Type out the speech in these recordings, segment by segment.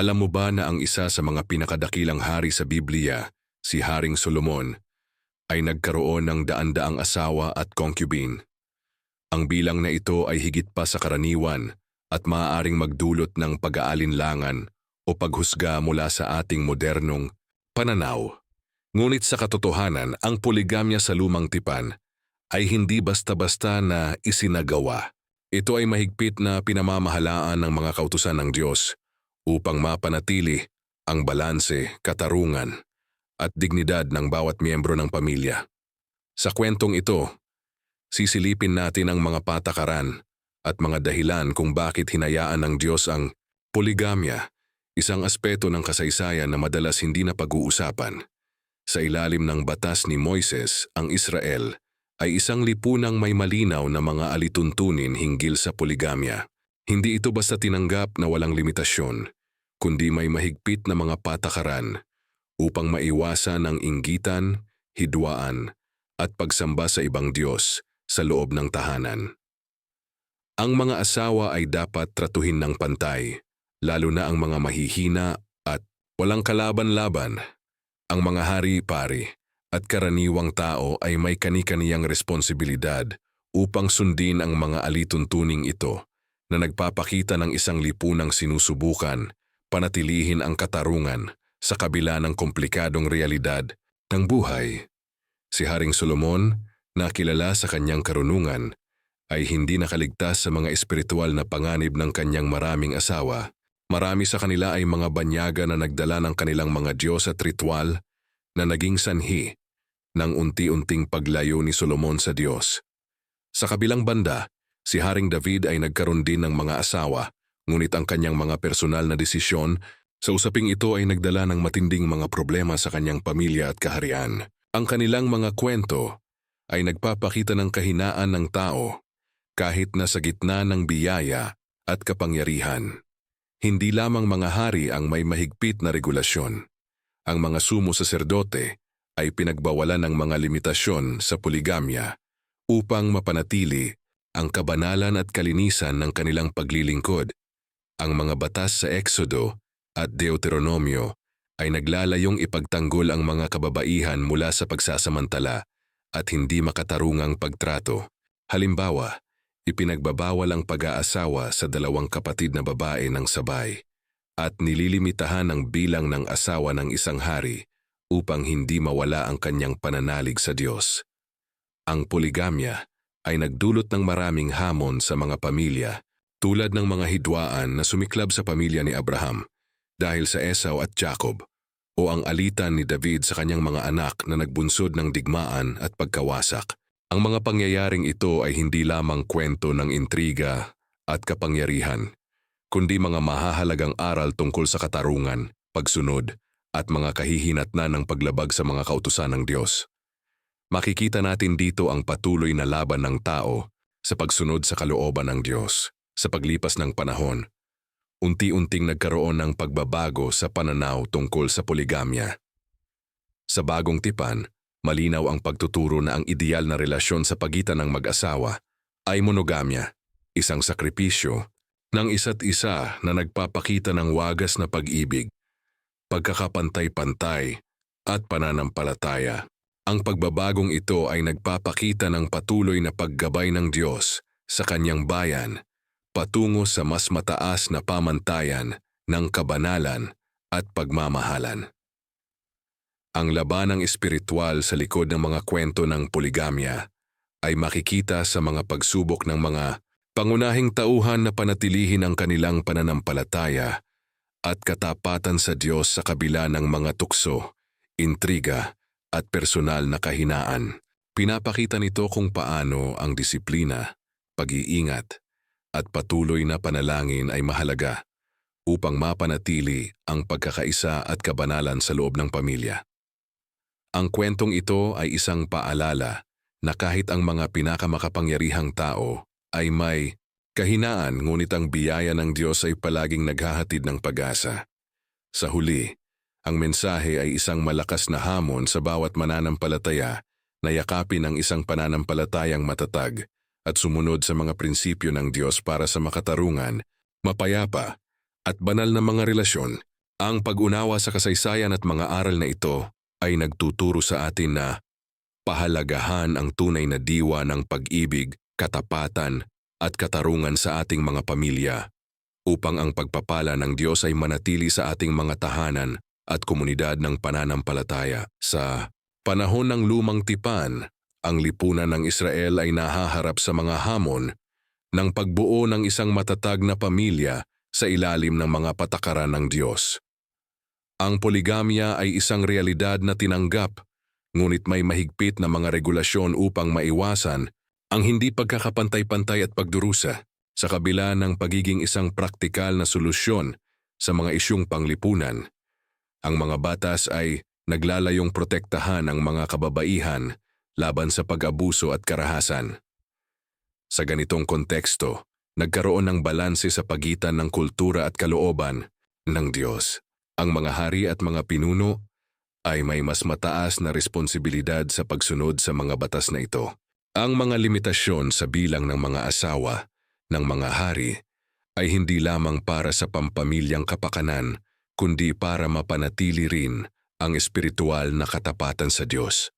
Alam mo ba na ang isa sa mga pinakadakilang hari sa Biblia, si Haring Solomon, ay nagkaroon ng daan-daang asawa at concubine? Ang bilang na ito ay higit pa sa karaniwan at maaaring magdulot ng pag-aalinlangan o paghusga mula sa ating modernong pananaw. Ngunit sa katotohanan, ang poligamya sa lumang tipan ay hindi basta-basta na isinagawa. Ito ay mahigpit na pinamamahalaan ng mga kautusan ng Diyos upang mapanatili ang balanse, katarungan at dignidad ng bawat miyembro ng pamilya. Sa kwentong ito, sisilipin natin ang mga patakaran at mga dahilan kung bakit hinayaan ng Diyos ang poligamya, isang aspeto ng kasaysayan na madalas hindi na pag-uusapan. Sa ilalim ng batas ni Moises, ang Israel ay isang lipunang may malinaw na mga alituntunin hinggil sa poligamya. Hindi ito basta tinanggap na walang limitasyon, kundi may mahigpit na mga patakaran upang maiwasan ang inggitan, hidwaan, at pagsamba sa ibang Diyos sa loob ng tahanan. Ang mga asawa ay dapat tratuhin ng pantay, lalo na ang mga mahihina at walang kalaban-laban. Ang mga hari-pari at karaniwang tao ay may kani-kaniyang responsibilidad upang sundin ang mga alituntuning ito na nagpapakita ng isang lipunang sinusubukan, panatilihin ang katarungan sa kabila ng komplikadong realidad ng buhay. Si Haring Solomon, na kilala sa kanyang karunungan, ay hindi nakaligtas sa mga espiritual na panganib ng kanyang maraming asawa. Marami sa kanila ay mga banyaga na nagdala ng kanilang mga Diyos at ritual na naging sanhi ng unti-unting paglayo ni Solomon sa Diyos. Sa kabilang banda, si Haring David ay nagkaroon din ng mga asawa, ngunit ang kanyang mga personal na desisyon sa usaping ito ay nagdala ng matinding mga problema sa kanyang pamilya at kaharian. Ang kanilang mga kwento ay nagpapakita ng kahinaan ng tao kahit na sa gitna ng biyaya at kapangyarihan. Hindi lamang mga hari ang may mahigpit na regulasyon. Ang mga sumo saserdote ay pinagbawalan ng mga limitasyon sa poligamya upang mapanatili ang kabanalan at kalinisan ng kanilang paglilingkod. Ang mga batas sa Exodo at Deuteronomio ay naglalayong ipagtanggol ang mga kababaihan mula sa pagsasamantala at hindi makatarungang pagtrato. Halimbawa, ipinagbabawal ang pag-aasawa sa dalawang kapatid na babae ng sabay at nililimitahan ang bilang ng asawa ng isang hari upang hindi mawala ang kanyang pananalig sa Diyos. Ang poligamya ay nagdulot ng maraming hamon sa mga pamilya tulad ng mga hidwaan na sumiklab sa pamilya ni Abraham dahil sa Esau at Jacob o ang alitan ni David sa kanyang mga anak na nagbunsod ng digmaan at pagkawasak. Ang mga pangyayaring ito ay hindi lamang kwento ng intriga at kapangyarihan, kundi mga mahahalagang aral tungkol sa katarungan, pagsunod, at mga kahihinatnan ng paglabag sa mga kautusan ng Diyos. Makikita natin dito ang patuloy na laban ng tao sa pagsunod sa kalooban ng Diyos. Sa paglipas ng panahon, unti-unting nagkaroon ng pagbabago sa pananaw tungkol sa poligamya. Sa bagong tipan, Malinaw ang pagtuturo na ang ideal na relasyon sa pagitan ng mag-asawa ay monogamya, isang sakripisyo ng isa't isa na nagpapakita ng wagas na pag-ibig, pagkakapantay-pantay at pananampalataya. Ang pagbabagong ito ay nagpapakita ng patuloy na paggabay ng Diyos sa kanyang bayan patungo sa mas mataas na pamantayan ng kabanalan at pagmamahalan. Ang labanang espiritual sa likod ng mga kwento ng poligamya ay makikita sa mga pagsubok ng mga pangunahing tauhan na panatilihin ang kanilang pananampalataya at katapatan sa Diyos sa kabila ng mga tukso, intriga at personal na kahinaan. Pinapakita nito kung paano ang disiplina, pag-iingat at patuloy na panalangin ay mahalaga upang mapanatili ang pagkakaisa at kabanalan sa loob ng pamilya. Ang kwentong ito ay isang paalala na kahit ang mga pinakamakapangyarihang tao ay may kahinaan ngunit ang biyaya ng Diyos ay palaging naghahatid ng pag-asa. Sa huli, ang mensahe ay isang malakas na hamon sa bawat mananampalataya na yakapin ang isang pananampalatayang matatag at sumunod sa mga prinsipyo ng Diyos para sa makatarungan, mapayapa at banal na mga relasyon. Ang pag-unawa sa kasaysayan at mga aral na ito ay nagtuturo sa atin na pahalagahan ang tunay na diwa ng pag-ibig, katapatan at katarungan sa ating mga pamilya upang ang pagpapala ng Diyos ay manatili sa ating mga tahanan at komunidad ng pananampalataya. Sa panahon ng lumang tipan, ang lipunan ng Israel ay nahaharap sa mga hamon ng pagbuo ng isang matatag na pamilya sa ilalim ng mga patakaran ng Diyos. Ang poligamya ay isang realidad na tinanggap, ngunit may mahigpit na mga regulasyon upang maiwasan ang hindi pagkakapantay-pantay at pagdurusa sa kabila ng pagiging isang praktikal na solusyon sa mga isyung panglipunan. Ang mga batas ay naglalayong protektahan ang mga kababaihan laban sa pag-abuso at karahasan. Sa ganitong konteksto, nagkaroon ng balanse sa pagitan ng kultura at kalooban ng Diyos. Ang mga hari at mga pinuno ay may mas mataas na responsibilidad sa pagsunod sa mga batas na ito. Ang mga limitasyon sa bilang ng mga asawa ng mga hari ay hindi lamang para sa pampamilyang kapakanan, kundi para mapanatili rin ang espiritual na katapatan sa Diyos.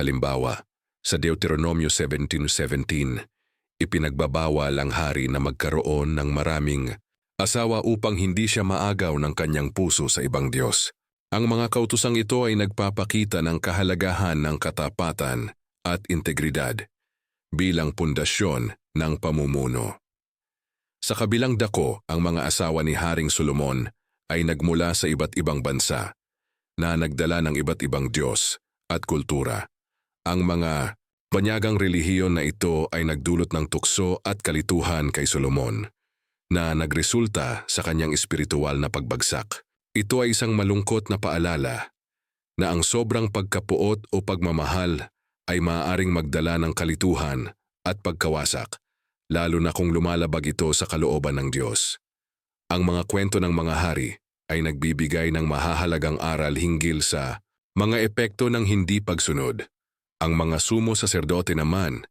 Halimbawa, sa Deuteronomio 17.17, ipinagbabawal ang hari na magkaroon ng maraming asawa upang hindi siya maagaw ng kanyang puso sa ibang Diyos. Ang mga kautusang ito ay nagpapakita ng kahalagahan ng katapatan at integridad bilang pundasyon ng pamumuno. Sa kabilang dako, ang mga asawa ni Haring Solomon ay nagmula sa iba't ibang bansa na nagdala ng iba't ibang Diyos at kultura. Ang mga banyagang relihiyon na ito ay nagdulot ng tukso at kalituhan kay Solomon na nagresulta sa kanyang espiritual na pagbagsak. Ito ay isang malungkot na paalala na ang sobrang pagkapuot o pagmamahal ay maaaring magdala ng kalituhan at pagkawasak, lalo na kung lumalabag ito sa kalooban ng Diyos. Ang mga kwento ng mga hari ay nagbibigay ng mahahalagang aral hinggil sa mga epekto ng hindi pagsunod. Ang mga sumo saserdote naman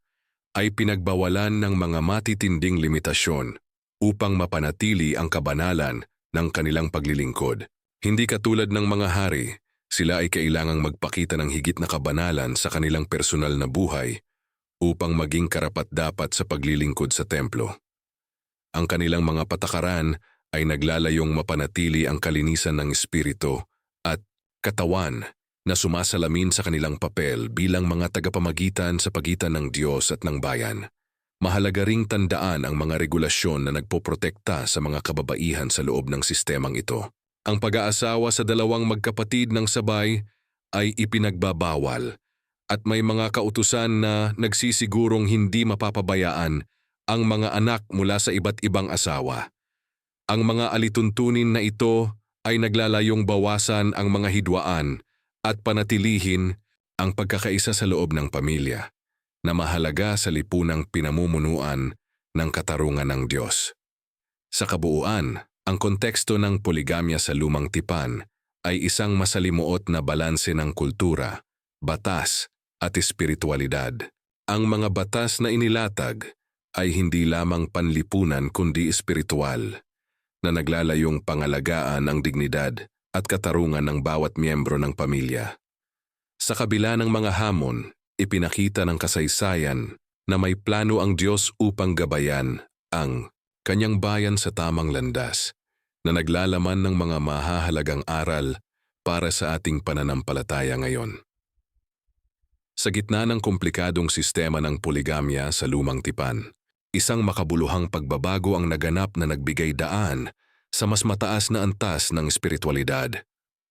ay pinagbawalan ng mga matitinding limitasyon upang mapanatili ang kabanalan ng kanilang paglilingkod. Hindi katulad ng mga hari, sila ay kailangang magpakita ng higit na kabanalan sa kanilang personal na buhay upang maging karapat-dapat sa paglilingkod sa templo. Ang kanilang mga patakaran ay naglalayong mapanatili ang kalinisan ng espiritu at katawan na sumasalamin sa kanilang papel bilang mga tagapamagitan sa pagitan ng Diyos at ng bayan. Mahalaga ring tandaan ang mga regulasyon na nagpoprotekta sa mga kababaihan sa loob ng sistemang ito. Ang pag-aasawa sa dalawang magkapatid ng sabay ay ipinagbabawal at may mga kautusan na nagsisigurong hindi mapapabayaan ang mga anak mula sa iba't ibang asawa. Ang mga alituntunin na ito ay naglalayong bawasan ang mga hidwaan at panatilihin ang pagkakaisa sa loob ng pamilya na mahalaga sa lipunang pinamumunuan ng katarungan ng Diyos. Sa kabuuan, ang konteksto ng poligamya sa lumang tipan ay isang masalimuot na balanse ng kultura, batas at espiritualidad. Ang mga batas na inilatag ay hindi lamang panlipunan kundi espiritual, na naglalayong pangalagaan ang dignidad at katarungan ng bawat miyembro ng pamilya. Sa kabila ng mga hamon, ipinakita ng kasaysayan na may plano ang Diyos upang gabayan ang kanyang bayan sa tamang landas na naglalaman ng mga mahahalagang aral para sa ating pananampalataya ngayon. Sa gitna ng komplikadong sistema ng poligamya sa lumang tipan, isang makabuluhang pagbabago ang naganap na nagbigay daan sa mas mataas na antas ng espiritualidad.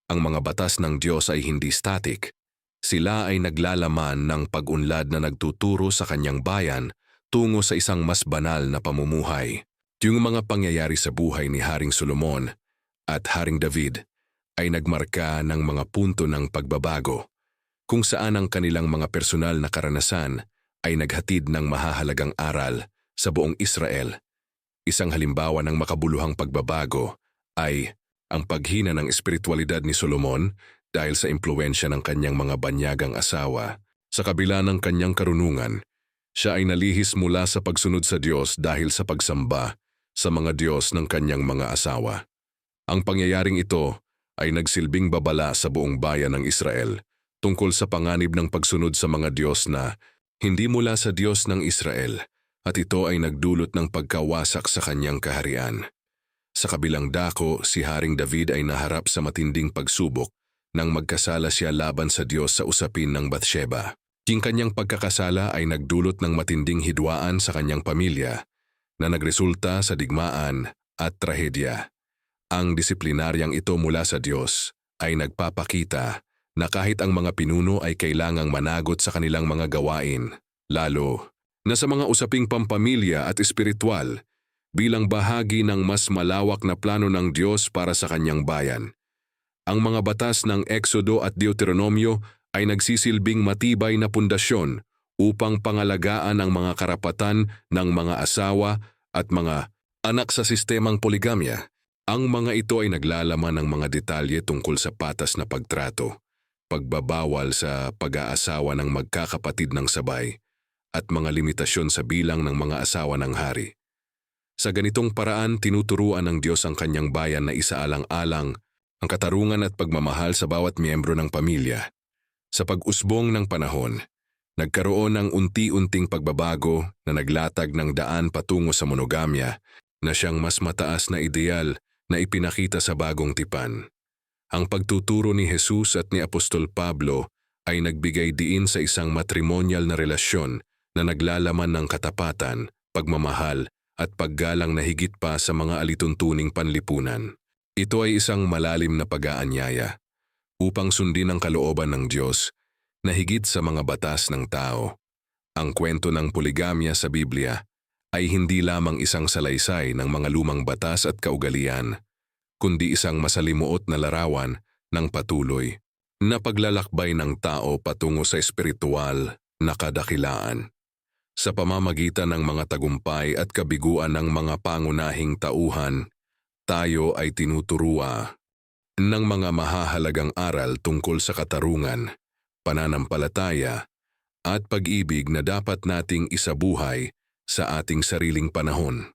Ang mga batas ng Diyos ay hindi static, sila ay naglalaman ng pag-unlad na nagtuturo sa kanyang bayan tungo sa isang mas banal na pamumuhay. Yung mga pangyayari sa buhay ni Haring Solomon at Haring David ay nagmarka ng mga punto ng pagbabago kung saan ang kanilang mga personal na karanasan ay naghatid ng mahahalagang aral sa buong Israel. Isang halimbawa ng makabuluhang pagbabago ay ang paghina ng espiritualidad ni Solomon dahil sa impluensya ng kanyang mga banyagang asawa. Sa kabila ng kanyang karunungan, siya ay nalihis mula sa pagsunod sa Diyos dahil sa pagsamba sa mga Diyos ng kanyang mga asawa. Ang pangyayaring ito ay nagsilbing babala sa buong bayan ng Israel tungkol sa panganib ng pagsunod sa mga Diyos na hindi mula sa Diyos ng Israel at ito ay nagdulot ng pagkawasak sa kanyang kaharian. Sa kabilang dako, si Haring David ay naharap sa matinding pagsubok nang magkasala siya laban sa Diyos sa usapin ng Bathsheba. King kanyang pagkakasala ay nagdulot ng matinding hidwaan sa kanyang pamilya na nagresulta sa digmaan at trahedya. Ang disiplinaryang ito mula sa Diyos ay nagpapakita na kahit ang mga pinuno ay kailangang managot sa kanilang mga gawain, lalo na sa mga usaping pampamilya at espiritual bilang bahagi ng mas malawak na plano ng Diyos para sa kanyang bayan. Ang mga batas ng Exodo at Deuteronomio ay nagsisilbing matibay na pundasyon upang pangalagaan ang mga karapatan ng mga asawa at mga anak sa sistemang poligamya. Ang mga ito ay naglalaman ng mga detalye tungkol sa patas na pagtrato, pagbabawal sa pag-aasawa ng magkakapatid ng sabay, at mga limitasyon sa bilang ng mga asawa ng hari. Sa ganitong paraan, tinuturuan ng Diyos ang kanyang bayan na isaalang-alang ang katarungan at pagmamahal sa bawat miyembro ng pamilya. Sa pag-usbong ng panahon, nagkaroon ng unti-unting pagbabago na naglatag ng daan patungo sa monogamya na siyang mas mataas na ideal na ipinakita sa bagong tipan. Ang pagtuturo ni Jesus at ni Apostol Pablo ay nagbigay diin sa isang matrimonyal na relasyon na naglalaman ng katapatan, pagmamahal at paggalang na higit pa sa mga alituntuning panlipunan. Ito ay isang malalim na pag-aanyaya upang sundin ang kalooban ng Diyos na higit sa mga batas ng tao. Ang kwento ng poligamya sa Biblia ay hindi lamang isang salaysay ng mga lumang batas at kaugalian, kundi isang masalimuot na larawan ng patuloy na paglalakbay ng tao patungo sa espiritual na kadakilaan. Sa pamamagitan ng mga tagumpay at kabiguan ng mga pangunahing tauhan, tayo ay tinuturua ng mga mahahalagang aral tungkol sa katarungan, pananampalataya, at pag-ibig na dapat nating isabuhay sa ating sariling panahon.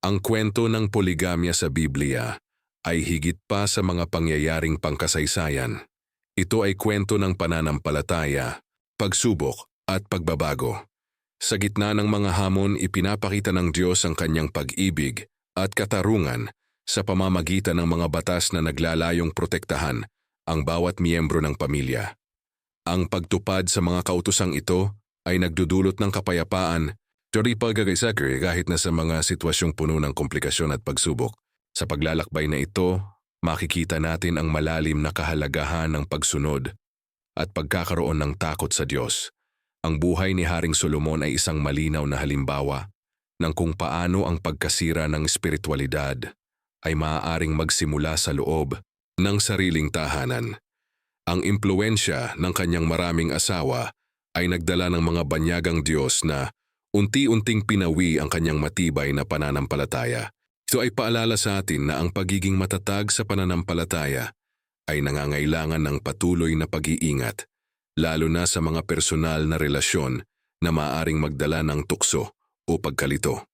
Ang kwento ng poligamya sa Biblia ay higit pa sa mga pangyayaring pangkasaysayan. Ito ay kwento ng pananampalataya, pagsubok at pagbabago. Sa gitna ng mga hamon, ipinapakita ng Diyos ang kanyang pag-ibig at katarungan sa pamamagitan ng mga batas na naglalayong protektahan ang bawat miyembro ng pamilya. Ang pagtupad sa mga kautosang ito ay nagdudulot ng kapayapaan, Jory pagkakaisagri kahit na sa mga sitwasyong puno ng komplikasyon at pagsubok. Sa paglalakbay na ito, makikita natin ang malalim na kahalagahan ng pagsunod at pagkakaroon ng takot sa Diyos. Ang buhay ni Haring Solomon ay isang malinaw na halimbawa ng kung paano ang pagkasira ng espiritualidad ay maaaring magsimula sa loob ng sariling tahanan. Ang impluensya ng kanyang maraming asawa ay nagdala ng mga banyagang Diyos na unti-unting pinawi ang kanyang matibay na pananampalataya. Ito ay paalala sa atin na ang pagiging matatag sa pananampalataya ay nangangailangan ng patuloy na pag-iingat lalo na sa mga personal na relasyon na maaring magdala ng tukso o pagkalito.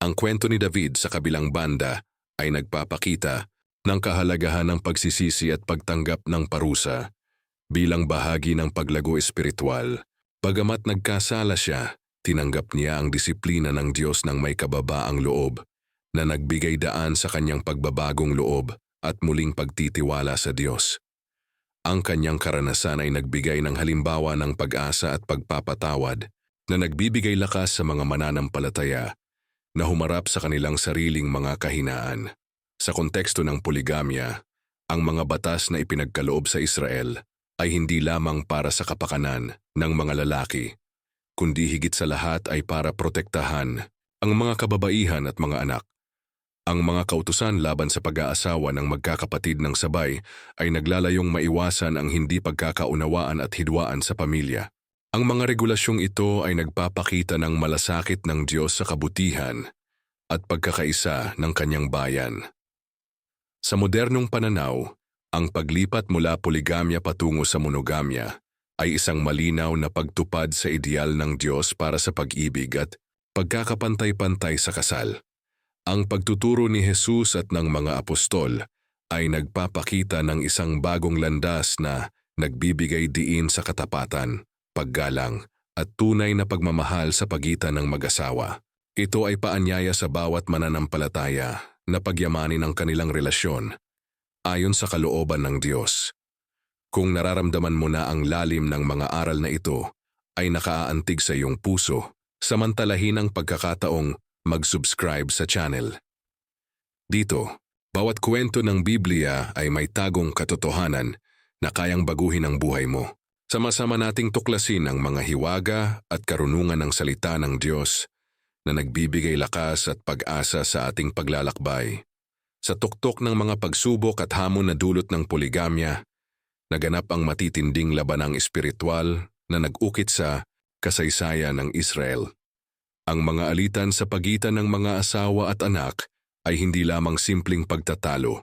Ang kwento ni David sa kabilang banda ay nagpapakita ng kahalagahan ng pagsisisi at pagtanggap ng parusa bilang bahagi ng paglago espiritual. Bagamat nagkasala siya, tinanggap niya ang disiplina ng Diyos ng may kababaang loob na nagbigay daan sa kanyang pagbabagong loob at muling pagtitiwala sa Diyos. Ang kanyang karanasan ay nagbigay ng halimbawa ng pag-asa at pagpapatawad na nagbibigay lakas sa mga mananampalataya na humarap sa kanilang sariling mga kahinaan. Sa konteksto ng poligamya, ang mga batas na ipinagkaloob sa Israel ay hindi lamang para sa kapakanan ng mga lalaki, kundi higit sa lahat ay para protektahan ang mga kababaihan at mga anak ang mga kautusan laban sa pag-aasawa ng magkakapatid ng sabay ay naglalayong maiwasan ang hindi pagkakaunawaan at hidwaan sa pamilya. Ang mga regulasyong ito ay nagpapakita ng malasakit ng Diyos sa kabutihan at pagkakaisa ng kanyang bayan. Sa modernong pananaw, ang paglipat mula poligamya patungo sa monogamya ay isang malinaw na pagtupad sa ideal ng Diyos para sa pag-ibig at pagkakapantay-pantay sa kasal. Ang pagtuturo ni Jesus at ng mga apostol ay nagpapakita ng isang bagong landas na nagbibigay diin sa katapatan, paggalang, at tunay na pagmamahal sa pagitan ng mag-asawa. Ito ay paanyaya sa bawat mananampalataya na pagyamanin ang kanilang relasyon ayon sa kalooban ng Diyos. Kung nararamdaman mo na ang lalim ng mga aral na ito ay nakaaantig sa iyong puso, samantalahin ang pagkakataong mag-subscribe sa channel. Dito, bawat kwento ng Biblia ay may tagong katotohanan na kayang baguhin ang buhay mo. Sama-sama nating tuklasin ang mga hiwaga at karunungan ng salita ng Diyos na nagbibigay lakas at pag-asa sa ating paglalakbay. Sa tuktok ng mga pagsubok at hamon na dulot ng poligamya, naganap ang matitinding labanang espiritual na nag-ukit sa kasaysayan ng Israel. Ang mga alitan sa pagitan ng mga asawa at anak ay hindi lamang simpleng pagtatalo.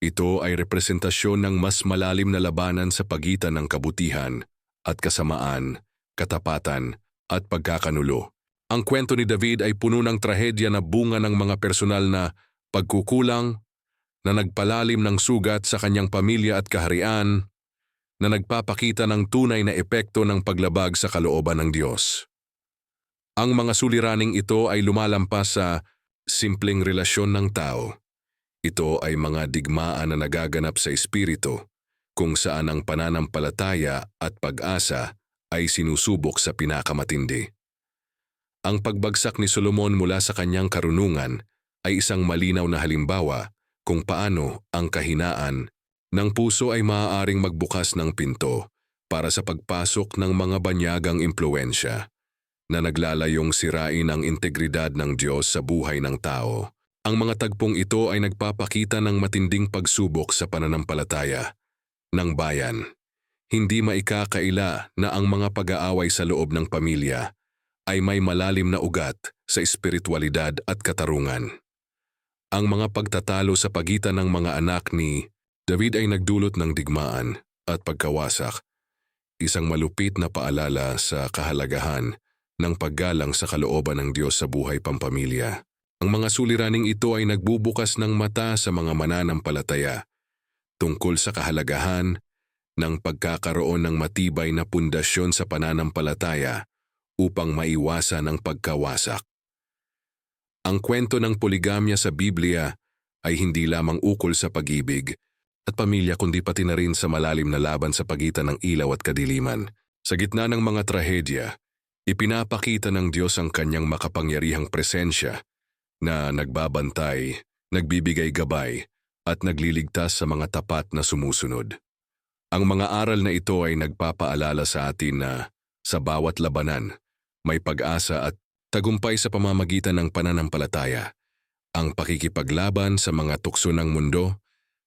Ito ay representasyon ng mas malalim na labanan sa pagitan ng kabutihan at kasamaan, katapatan at pagkakanulo. Ang kwento ni David ay puno ng trahedya na bunga ng mga personal na pagkukulang, na nagpalalim ng sugat sa kanyang pamilya at kaharian, na nagpapakita ng tunay na epekto ng paglabag sa kalooban ng Diyos. Ang mga suliraning ito ay lumalampas sa simpleng relasyon ng tao. Ito ay mga digmaan na nagaganap sa espiritu, kung saan ang pananampalataya at pag-asa ay sinusubok sa pinakamatindi. Ang pagbagsak ni Solomon mula sa kanyang karunungan ay isang malinaw na halimbawa kung paano ang kahinaan ng puso ay maaaring magbukas ng pinto para sa pagpasok ng mga banyagang impluensya na naglalayong sirain ang integridad ng Diyos sa buhay ng tao. Ang mga tagpong ito ay nagpapakita ng matinding pagsubok sa pananampalataya ng bayan. Hindi maikakaila na ang mga pag-aaway sa loob ng pamilya ay may malalim na ugat sa espiritualidad at katarungan. Ang mga pagtatalo sa pagitan ng mga anak ni David ay nagdulot ng digmaan at pagkawasak, isang malupit na paalala sa kahalagahan ng paggalang sa kalooban ng Diyos sa buhay pampamilya. Ang mga suliraning ito ay nagbubukas ng mata sa mga mananampalataya tungkol sa kahalagahan ng pagkakaroon ng matibay na pundasyon sa pananampalataya upang maiwasan ang pagkawasak. Ang kwento ng poligamya sa Biblia ay hindi lamang ukol sa pag-ibig at pamilya kundi pati na rin sa malalim na laban sa pagitan ng ilaw at kadiliman. Sa gitna ng mga trahedya, ipinapakita ng Diyos ang kanyang makapangyarihang presensya na nagbabantay, nagbibigay gabay, at nagliligtas sa mga tapat na sumusunod. Ang mga aral na ito ay nagpapaalala sa atin na sa bawat labanan, may pag-asa at tagumpay sa pamamagitan ng pananampalataya. Ang pakikipaglaban sa mga tukso ng mundo,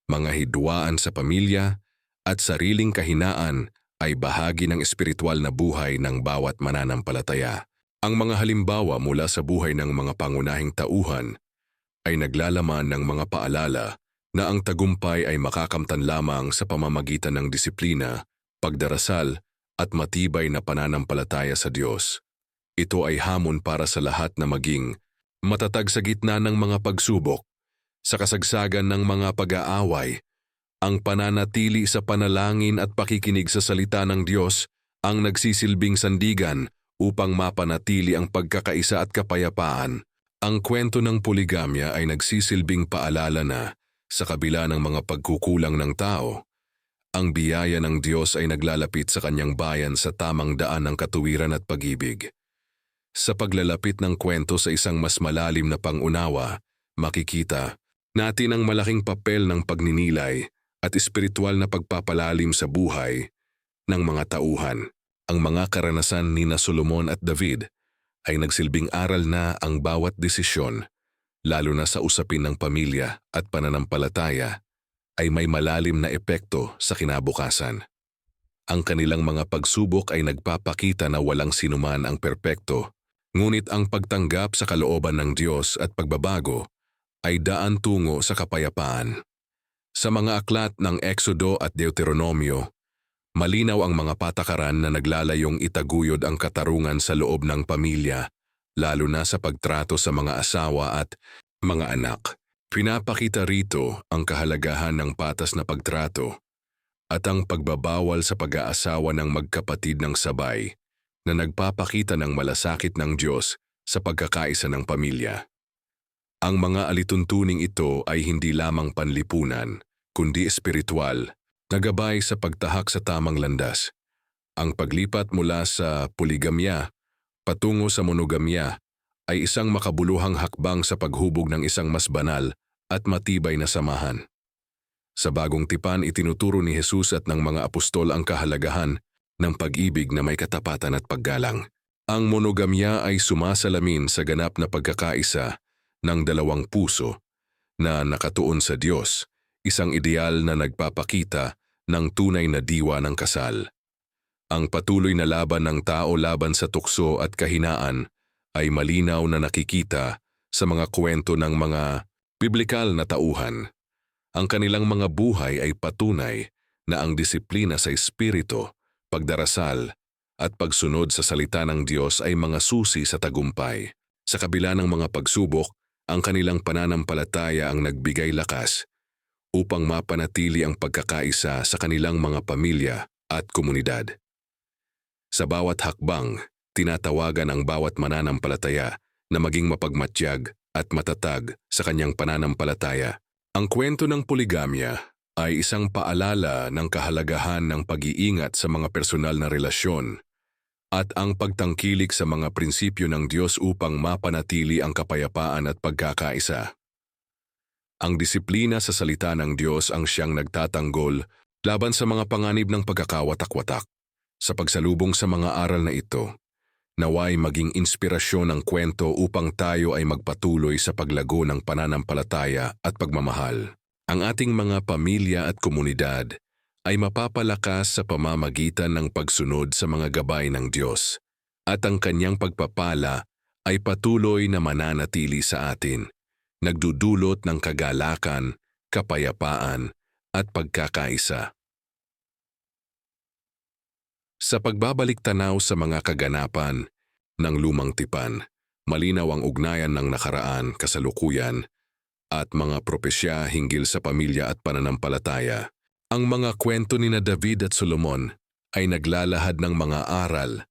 mga hidwaan sa pamilya, at sariling kahinaan ay bahagi ng espiritual na buhay ng bawat mananampalataya. Ang mga halimbawa mula sa buhay ng mga pangunahing tauhan ay naglalaman ng mga paalala na ang tagumpay ay makakamtan lamang sa pamamagitan ng disiplina, pagdarasal at matibay na pananampalataya sa Diyos. Ito ay hamon para sa lahat na maging matatag sa gitna ng mga pagsubok, sa kasagsagan ng mga pag-aaway, ang pananatili sa panalangin at pakikinig sa salita ng Diyos ang nagsisilbing sandigan upang mapanatili ang pagkakaisa at kapayapaan. Ang kwento ng poligamya ay nagsisilbing paalala na, sa kabila ng mga pagkukulang ng tao, ang biyaya ng Diyos ay naglalapit sa kanyang bayan sa tamang daan ng katuwiran at pag-ibig. Sa paglalapit ng kwento sa isang mas malalim na pangunawa, makikita natin ang malaking papel ng pagninilay at espiritual na pagpapalalim sa buhay ng mga tauhan. Ang mga karanasan ni na Solomon at David ay nagsilbing aral na ang bawat desisyon, lalo na sa usapin ng pamilya at pananampalataya, ay may malalim na epekto sa kinabukasan. Ang kanilang mga pagsubok ay nagpapakita na walang sinuman ang perpekto, ngunit ang pagtanggap sa kalooban ng Diyos at pagbabago ay daan tungo sa kapayapaan. Sa mga aklat ng Exodo at Deuteronomio, malinaw ang mga patakaran na naglalayong itaguyod ang katarungan sa loob ng pamilya, lalo na sa pagtrato sa mga asawa at mga anak. Pinapakita rito ang kahalagahan ng patas na pagtrato at ang pagbabawal sa pag-aasawa ng magkapatid ng sabay na nagpapakita ng malasakit ng Diyos sa pagkakaisa ng pamilya. Ang mga alituntuning ito ay hindi lamang panlipunan, kundi espiritual, nagabay sa pagtahak sa tamang landas. Ang paglipat mula sa poligamya patungo sa monogamya ay isang makabuluhang hakbang sa paghubog ng isang mas banal at matibay na samahan. Sa bagong tipan itinuturo ni Jesus at ng mga apostol ang kahalagahan ng pag-ibig na may katapatan at paggalang. Ang monogamya ay sumasalamin sa ganap na pagkakaisa ng dalawang puso na nakatuon sa Diyos, isang ideal na nagpapakita ng tunay na diwa ng kasal. Ang patuloy na laban ng tao laban sa tukso at kahinaan ay malinaw na nakikita sa mga kwento ng mga biblikal na tauhan. Ang kanilang mga buhay ay patunay na ang disiplina sa espiritu, pagdarasal, at pagsunod sa salita ng Diyos ay mga susi sa tagumpay. Sa kabila ng mga pagsubok, ang kanilang pananampalataya ang nagbigay lakas upang mapanatili ang pagkakaisa sa kanilang mga pamilya at komunidad. Sa bawat hakbang, tinatawagan ang bawat mananampalataya na maging mapagmatyag at matatag sa kanyang pananampalataya. Ang kwento ng poligamya ay isang paalala ng kahalagahan ng pag-iingat sa mga personal na relasyon at ang pagtangkilik sa mga prinsipyo ng Diyos upang mapanatili ang kapayapaan at pagkakaisa. Ang disiplina sa salita ng Diyos ang siyang nagtatanggol laban sa mga panganib ng pagkakawatak-watak. Sa pagsalubong sa mga aral na ito, Naway maging inspirasyon ng kwento upang tayo ay magpatuloy sa paglago ng pananampalataya at pagmamahal. Ang ating mga pamilya at komunidad ay mapapalakas sa pamamagitan ng pagsunod sa mga gabay ng Diyos at ang kanyang pagpapala ay patuloy na mananatili sa atin, nagdudulot ng kagalakan, kapayapaan at pagkakaisa. Sa pagbabalik tanaw sa mga kaganapan ng lumang tipan, malinaw ang ugnayan ng nakaraan, kasalukuyan, at mga propesya hinggil sa pamilya at pananampalataya. Ang mga kwento ni na David at Solomon ay naglalahad ng mga aral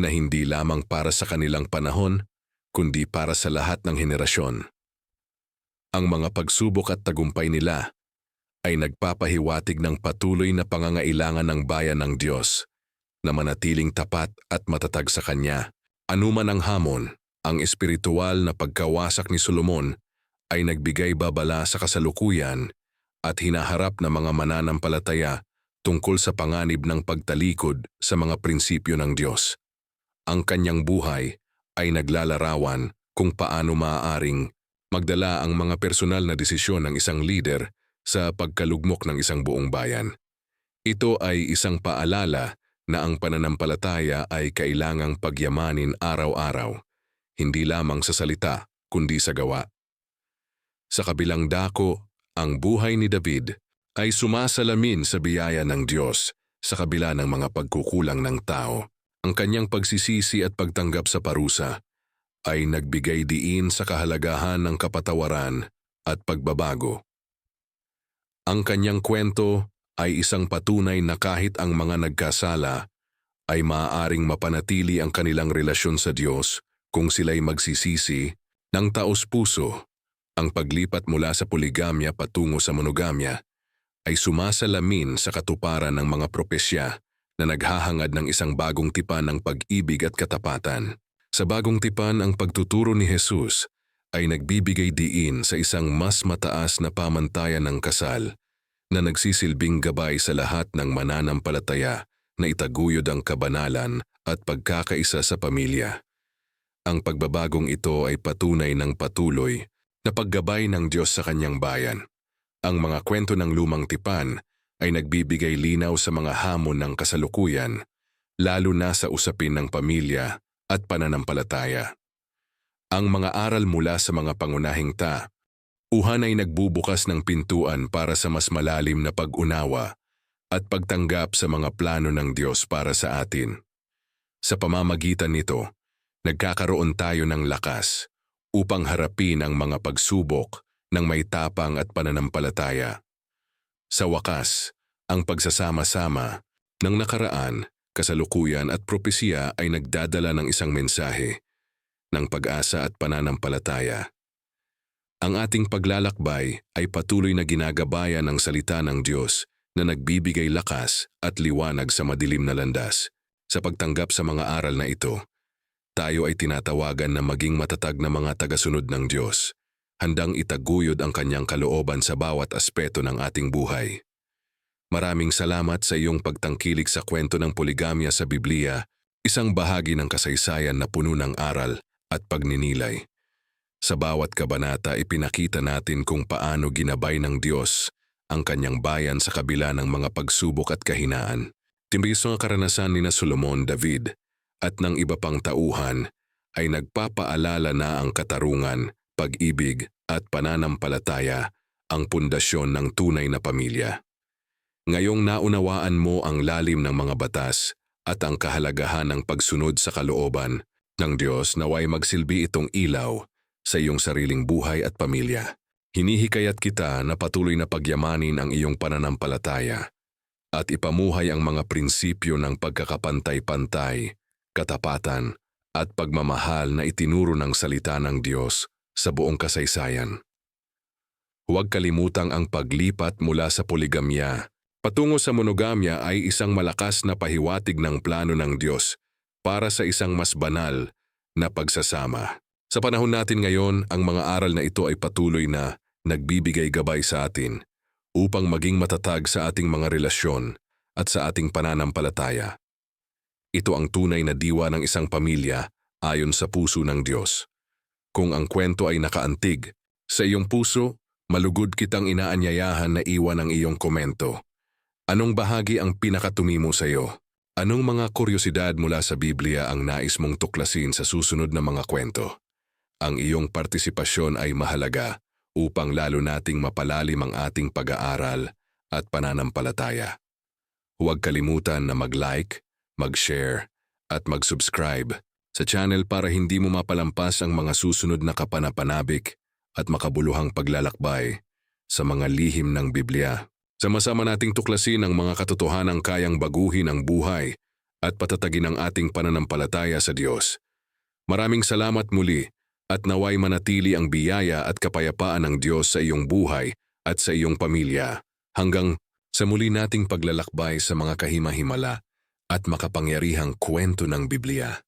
na hindi lamang para sa kanilang panahon, kundi para sa lahat ng henerasyon. Ang mga pagsubok at tagumpay nila ay nagpapahiwatig ng patuloy na pangangailangan ng bayan ng Diyos na manatiling tapat at matatag sa Kanya. Anuman ang hamon, ang espiritual na pagkawasak ni Solomon ay nagbigay babala sa kasalukuyan at hinaharap na mga mananampalataya tungkol sa panganib ng pagtalikod sa mga prinsipyo ng Diyos. Ang kanyang buhay ay naglalarawan kung paano maaaring magdala ang mga personal na desisyon ng isang leader sa pagkalugmok ng isang buong bayan. Ito ay isang paalala na ang pananampalataya ay kailangang pagyamanin araw-araw, hindi lamang sa salita kundi sa gawa. Sa kabilang dako, ang buhay ni David ay sumasalamin sa biyaya ng Diyos sa kabila ng mga pagkukulang ng tao. Ang kanyang pagsisisi at pagtanggap sa parusa ay nagbigay diin sa kahalagahan ng kapatawaran at pagbabago. Ang kanyang kwento ay isang patunay na kahit ang mga nagkasala ay maaaring mapanatili ang kanilang relasyon sa Diyos kung sila'y magsisisi ng taos puso. Ang paglipat mula sa poligamya patungo sa monogamya ay sumasalamin sa katuparan ng mga propesya na naghahangad ng isang bagong tipan ng pag-ibig at katapatan. Sa bagong tipan ang pagtuturo ni Jesus ay nagbibigay diin sa isang mas mataas na pamantayan ng kasal na nagsisilbing gabay sa lahat ng mananampalataya na itaguyod ang kabanalan at pagkakaisa sa pamilya. Ang pagbabagong ito ay patunay ng patuloy na paggabay ng Diyos sa kanyang bayan. Ang mga kwento ng lumang tipan ay nagbibigay linaw sa mga hamon ng kasalukuyan, lalo na sa usapin ng pamilya at pananampalataya. Ang mga aral mula sa mga pangunahing ta Uhan ay nagbubukas ng pintuan para sa mas malalim na pag-unawa at pagtanggap sa mga plano ng Diyos para sa atin. Sa pamamagitan nito, nagkakaroon tayo ng lakas upang harapin ang mga pagsubok ng may tapang at pananampalataya. Sa wakas, ang pagsasama-sama ng nakaraan, kasalukuyan at propesya ay nagdadala ng isang mensahe ng pag-asa at pananampalataya. Ang ating paglalakbay ay patuloy na ginagabayan ng salita ng Diyos na nagbibigay lakas at liwanag sa madilim na landas. Sa pagtanggap sa mga aral na ito, tayo ay tinatawagan na maging matatag na mga tagasunod ng Diyos, handang itaguyod ang kanyang kalooban sa bawat aspeto ng ating buhay. Maraming salamat sa iyong pagtangkilik sa kwento ng poligamya sa Biblia, isang bahagi ng kasaysayan na puno ng aral at pagninilay. Sa bawat kabanata ipinakita natin kung paano ginabay ng Diyos ang kanyang bayan sa kabila ng mga pagsubok at kahinaan. Timbiso ang karanasan ni na Solomon, David at ng iba pang tauhan ay nagpapaalala na ang katarungan, pag-ibig at pananampalataya ang pundasyon ng tunay na pamilya. Ngayong naunawaan mo ang lalim ng mga batas at ang kahalagahan ng pagsunod sa kalooban ng Diyos naway magsilbi itong ilaw sa iyong sariling buhay at pamilya. Hinihikayat kita na patuloy na pagyamanin ang iyong pananampalataya at ipamuhay ang mga prinsipyo ng pagkakapantay-pantay, katapatan at pagmamahal na itinuro ng salita ng Diyos sa buong kasaysayan. Huwag kalimutang ang paglipat mula sa poligamya patungo sa monogamya ay isang malakas na pahiwatig ng plano ng Diyos para sa isang mas banal na pagsasama. Sa panahon natin ngayon, ang mga aral na ito ay patuloy na nagbibigay gabay sa atin upang maging matatag sa ating mga relasyon at sa ating pananampalataya. Ito ang tunay na diwa ng isang pamilya ayon sa puso ng Diyos. Kung ang kwento ay nakaantig, sa iyong puso, malugod kitang inaanyayahan na iwan ang iyong komento. Anong bahagi ang pinakatumimo sa iyo? Anong mga kuryosidad mula sa Biblia ang nais mong tuklasin sa susunod na mga kwento? Ang iyong partisipasyon ay mahalaga upang lalo nating mapalalim ang ating pag-aaral at pananampalataya. Huwag kalimutan na mag-like, mag-share, at mag-subscribe sa channel para hindi mo mapalampas ang mga susunod na kapanapanabik at makabuluhang paglalakbay sa mga lihim ng Biblia. Sama-sama nating tuklasin ang mga katotohanang kayang baguhin ang buhay at patatagin ang ating pananampalataya sa Diyos. Maraming salamat muli at naway manatili ang biyaya at kapayapaan ng Diyos sa iyong buhay at sa iyong pamilya hanggang sa muli nating paglalakbay sa mga kahimahimala at makapangyarihang kwento ng Biblia.